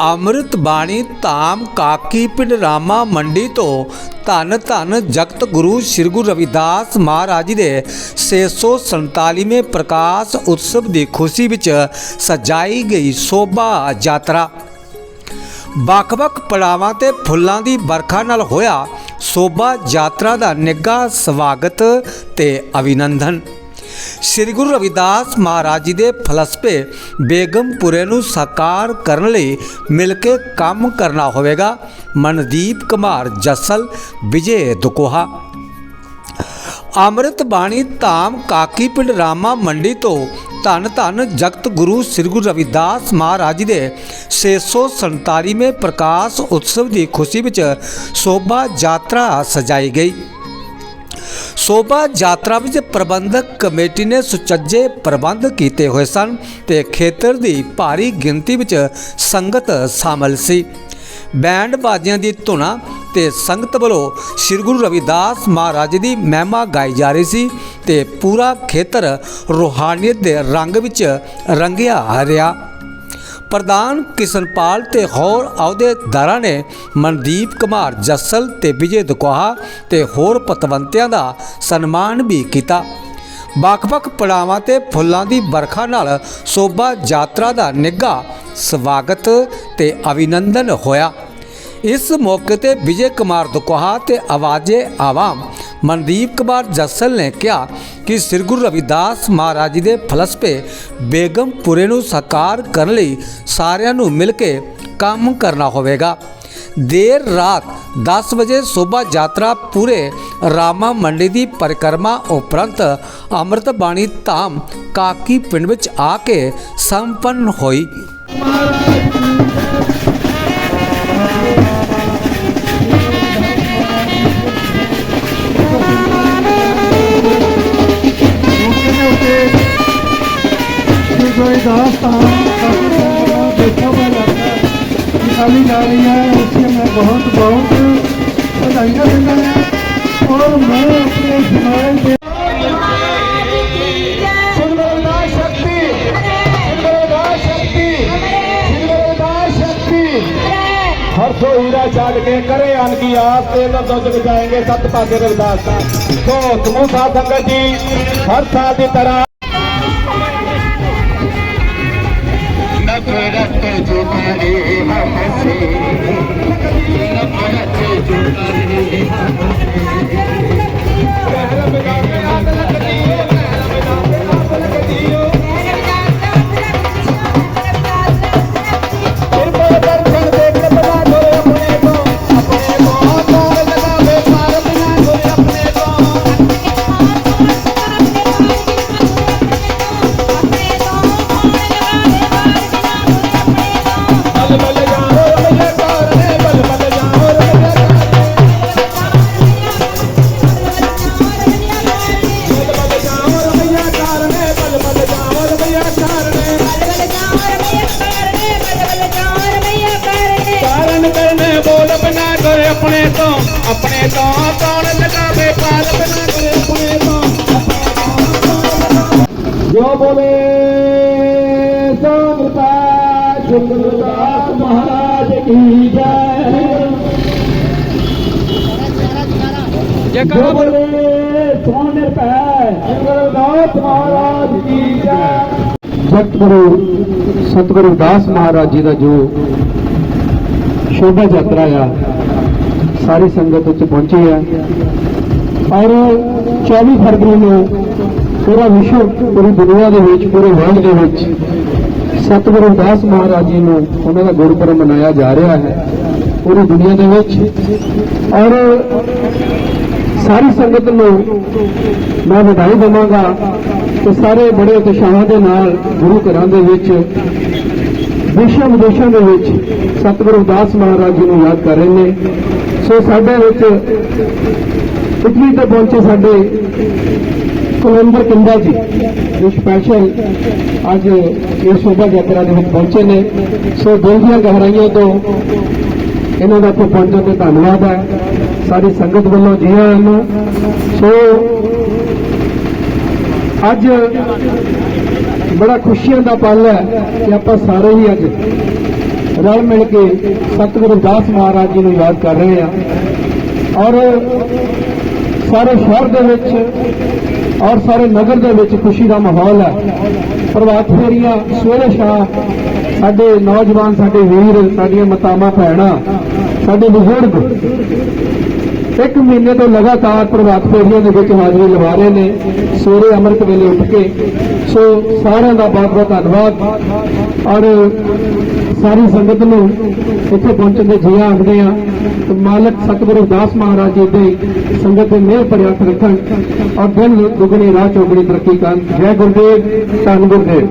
ਅੰਮ੍ਰਿਤ ਬਾਣੀ ਧਾਮ ਕਾਕੀ ਪਿੰਡ ਰਾਮਾ ਮੰਡੀ ਤੋਂ ਧੰਨ ਧੰਨ ਜਗਤ ਗੁਰੂ ਸ੍ਰੀ ਗੁਰੂ ਰਵਿਦਾਸ ਮਹਾਰਾਜ ਜੀ ਦੇ 647ਵੇਂ ਪ੍ਰਕਾਸ਼ ਉਤਸਵ ਦੀ ਖੁਸ਼ੀ ਵਿੱਚ ਸਜਾਈ ਗਈ ਸੋਭਾ ਯਾਤਰਾ। ਵੱਖ-ਵੱਖ ਪੜਾਵਾਂ ਤੇ ਫੁੱਲਾਂ ਦੀ ਵਰਖਾ ਨਾਲ ਹੋਇਆ ਸੋਭਾ ਯਾਤਰਾ ਦਾ ਨਿੱਘਾ ਸਵਾਗਤ ਤੇ ਅਭਿਨੰਦਨ। ਸ੍ਰੀ ਗੁਰੂ ਰਵਿਦਾਸ ਮਹਾਰਾਜ ਜੀ ਦੇ ਫਲਸਫੇ ਬੇਗਮਪੁਰੇ ਨੂੰ ਸਾਕਾਰ ਕਰਨ ਲਈ ਮਿਲ ਕੇ ਕੰਮ ਕਰਨਾ ਹੋਵੇਗਾ। ਮਨਦੀਪ ਕੁਮਾਰ ਜਸਲ, ਵਿਜੇ ਦੁਕੋਹਾ। ਅੰਮ੍ਰਿਤ ਬਾਣੀ ਧਾਮ ਕਾਕੀ ਪਿੰਡ ਰਾਮਾ ਮੰਡੀ ਤੋਂ ਧੰਨ ਧੰਨ ਜਗਤ ਗੁਰੂ ਸ੍ਰੀ ਗੁਰੂ ਰਵਿਦਾਸ ਮਹਾਰਾਜ ਜੀ ਦੇ 647ਵੇਂ ਪ੍ਰਕਾਸ਼ ਉਤਸਵ ਦੀ ਖੁਸ਼ੀ ਵਿੱਚ ਸੋਭਾ ਯਾਤਰਾ ਸਜਾਈ ਗਈ। ਸੋਭਾ ਯਾਤਰਾ ਵਿੱਚ ਪ੍ਰਬੰਧਕ ਕਮੇਟੀ ਨੇ ਸੁਚੱਜੇ ਪ੍ਰਬੰਧ ਕੀਤੇ ਹੋਏ ਸਨ ਤੇ ਖੇਤਰ ਦੀ ਭਾਰੀ ਗਿਣਤੀ ਵਿੱਚ ਸੰਗਤ ਸ਼ਾਮਲ ਸੀ। ਬੈਂਡ ਬਾਜਿਆਂ ਦੀ ਧੁਨਾ ਤੇ ਸੰਗਤ ਵੱਲੋਂ ਸ੍ਰੀ ਗੁਰੂ ਰਵਿਦਾਸ ਮਹਾਰਾਜ ਦੀ ਮਹਿਮਾ ਗਾਈ ਜਾ ਰਹੀ ਸੀ ਤੇ ਪੂਰਾ ਖੇਤਰ ਰੂਹਾਨੀਅਤ ਦੇ ਰੰਗ ਵਿੱਚ ਰੰਗਿਆ ਰਿਹਾ। ਪ੍ਰਧਾਨ ਕਿਸ਼ਨਪਾਲ ਤੇ ਹੋਰ ਅਹੁਦੇਦਾਰਾਂ ਨੇ ਮਨਦੀਪ ਕੁਮਾਰ ਜੱਸਲ ਤੇ ਵਿਜੇ ਦੁਕਾਹਾ ਤੇ ਹੋਰ ਪਤਵੰਤਿਆਂ ਦਾ ਸਨਮਾਨ ਵੀ ਕੀਤਾ। ਵੱਖ-ਵੱਖ ਪੜਾਵਾਂ ਤੇ ਫੁੱਲਾਂ ਦੀ ਵਰਖਾ ਨਾਲ ਸੋਭਾ ਯਾਤਰਾ ਦਾ ਨਿੱਘਾ ਸਵਾਗਤ ਤੇ ਅਭਿਨੰਦਨ ਹੋਇਆ। ਇਸ ਮੌਕੇ ਤੇ ਵਿਜੇ ਕੁਮਾਰ ਦੁਕਾਹਾ ਤੇ ਆਵਾਜ਼ੇ ਆਵਾਮ ਮਨਦੀਪ ਕੁਮਾਰ ਜੱਸਲ ਨੇ ਕਿਹਾ ਕਿ ਸ੍ਰੀ ਗੁਰੂ ਰਵਿਦਾਸ ਮਹਾਰਾਜ ਜੀ ਦੇ ਫਲਸਫੇ ਬੇਗਮਪੁਰੇ ਨੂੰ ਸਾਕਾਰ ਕਰਨ ਲਈ ਸਾਰਿਆਂ ਨੂੰ ਮਿਲ ਕੇ ਕੰਮ ਕਰਨਾ ਹੋਵੇਗਾ। ਦੇਰ ਰਾਤ 10 ਵਜੇ ਸੋਭਾ ਯਾਤਰਾ ਪੂਰੇ ਰਾਮਾ ਮੰਡੀ ਦੀ ਪਰਿਕਰਮਾ ਉਪਰੰਤ ਅੰਮ੍ਰਿਤ ਬਾਣੀ ਧਾਮ ਕਾਕੀ ਪਿੰਡ ਵਿੱਚ ਆ ਕੇ ਸੰਪੰਨ ਹੋਈ। निकाली जा रही है उससे मैं बहुत बहुत बधाइयाँ देता हूँ और मैं अपने समाज के गुरुदास शक्ति गुरुदास शक्ति गुरुदास शक्ति हर सो हीरा चाट के करे अन की आस ते तो जग जाएंगे सत भाग्य रविदास का तो समूह साध जुटाए हमसे ਆਪਣੇ ਤੋਂ ਆਪਣੇ ਤੋਂ ਕੌਣ ਲਗਾਵੇ ਪਾਲ ਬਣਾ ਕਰ ਆਪਣੇ ਤੋਂ। ਜੋ ਬੋਲੇ ਸ਼ੁਕਰਦਾਸ ਮਹਾਰਾਜ ਕੀ ਜੈ ਜੋ ਬੋਲੇ ਸੋ ਨਿਰਭੈ ਸ਼ੁਕਰਦਾਸ ਮਹਾਰਾਜ ਕੀ ਜੈ ਜਗਤ ਗੁਰੂ ਸਤਿਗੁਰੂ ਦਾਸ ਮਹਾਰਾਜ ਜੀ ਦਾ ਜੋ ਸ਼ੋਭਾ ਯਾਤਰਾ ਆ ਸਾਰੀ ਸੰਗਤ ਉੱਤੇ ਪਹੁੰਚੀ ਆ ਔਰ 24 ਫਰਵਰੀ ਨੂੰ ਪੂਰਾ ਵਿਸ਼ਵ ਪੂਰੀ ਦੁਨੀਆ ਦੇ ਵਿੱਚ ਪੂਰੇ ਵਰਲਡ ਦੇ ਵਿੱਚ ਸਤਿਗੁਰੂ ਦਾਸ ਮਹਾਰਾਜ ਜੀ ਨੂੰ ਉਹਨਾਂ ਦਾ ਗੁਰਪੁਰਬ ਮਨਾਇਆ ਜਾ ਰਿਹਾ ਹੈ ਪੂਰੀ ਦੁਨੀਆ ਦੇ ਵਿੱਚ। ਔਰ ਸਾਰੀ ਸੰਗਤ ਨੂੰ ਮੈਂ ਵਧਾਈ ਦੇਵਾਂਗਾ ਕਿ ਸਾਰੇ ਬੜੇ ਉਤਸ਼ਾਹ ਦੇ ਨਾਲ ਗੁਰੂ ਘਰਾਂ ਦੇ ਵਿੱਚ, ਦੇਸ਼ਾਂ ਵਿਦੇਸ਼ਾਂ ਦੇ ਵਿੱਚ ਸਤਿਗੁਰੂ ਦਾਸ ਮਹਾਰਾਜ ਜੀ ਨੂੰ ਯਾਦ ਕਰ ਰਹੇ ਨੇ। ਸੋ ਸਾਡੇ ਵਿੱਚ ਇਟਲੀ ਤੋਂ ਪਹੁੰਚੇ ਸਾਡੇ ਕੁਲਵਿੰਦਰ ਕਿੰਦਾ ਜੀ, ਜੋ ਸਪੈਸ਼ਲ ਅੱਜ ਇਹ ਸ਼ੋਭਾ ਯਾਤਰਾ ਦੇ ਵਿੱਚ ਪਹੁੰਚੇ ਨੇ। ਸੋ ਦਿਲ ਦੀਆਂ ਗਹਿਰਾਈਆਂ ਤੋਂ ਇਹਨਾਂ ਦਾ ਇੱਥੇ ਪਹੁੰਚਣ ਤੇ ਧੰਨਵਾਦ ਹੈ। ਸਾਰੀ ਸੰਗਤ ਵੱਲੋਂ ਜੀ ਆਇਆਂ ਨੂੰ। ਸੋ ਅੱਜ ਬੜਾ ਖੁਸ਼ੀਆਂ ਦਾ ਪਲ ਹੈ ਕਿ ਆਪਾਂ ਸਾਰੇ ਹੀ ਅੱਜ ਰਲ ਮਿਲ ਕੇ ਸਤਿਗੁਰੂ ਦਾਸ ਮਹਾਰਾਜ ਜੀ ਨੂੰ ਯਾਦ ਕਰ ਰਹੇ ਆ ਔਰ ਸਾਰੇ ਸ਼ਹਿਰ ਦੇ ਵਿੱਚ ਔਰ ਸਾਰੇ ਨਗਰ ਦੇ ਵਿੱਚ ਖੁਸ਼ੀ ਦਾ ਮਾਹੌਲ ਹੈ। ਪ੍ਰਭਾਤ ਫੇਰੀਆਂ, ਸਵੇਰੇ ਸ਼ਾਮ ਸਾਡੇ ਨੌਜਵਾਨ, ਸਾਡੇ ਵੀਰ, ਸਾਡੀਆਂ ਮਾਤਾਵਾਂ, ਭੈਣਾਂ, ਸਾਡੇ ਬਜ਼ੁਰਗ ਇੱਕ ਮਹੀਨੇ ਤੋਂ ਲਗਾਤਾਰ ਪ੍ਰਭਾਤ ਫੇਰੀਆਂ ਦੇ ਵਿੱਚ ਹਾਜ਼ਰੀ ਲਵਾ ਰਹੇ ਨੇ। ਸਵੇਰੇ ਅੰਮ੍ਰਿਤ ਵੇਲੇ ਉੱਠ ਕੇ ਸੋ ਸਾਰਿਆਂ ਦਾ ਬਹੁਤ ਬਹੁਤ ਧੰਨਵਾਦ। ਔਰ ਸਾਰੀ ਸੰਗਤ ਨੂੰ ਇੱਥੇ ਪਹੁੰਚਣ ਦੇ ਜੀ ਆਖਦੇ ਆ ਮਾਲਕ ਸਤਿਗੁਰੂ ਦਾਸ ਮਹਾਰਾਜ ਜੀ ਦੇ ਸੰਗਤ ਦੇ ਮਿਹਰ ਭਰਿਆ ਰੱਖਣ ਔਰ ਦਿਨ ਦੁਗਣੀ ਰਾਹ ਚੌਗਣੀ ਤਰੱਕੀ ਕਰਨ। ਜੈ ਗੁਰਦੇਵ, ਧੰਨ ਗੁਰਦੇਵ।